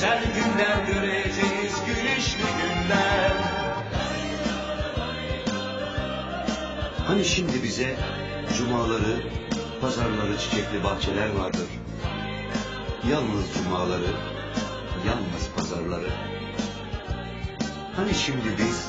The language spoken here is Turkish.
Güzel günler göreceğiz, güneşli günler Hani şimdi bize cumaları, pazarları çiçekli bahçeler vardır. Yalnız cumaları, yalnız pazarları. Hani şimdi biz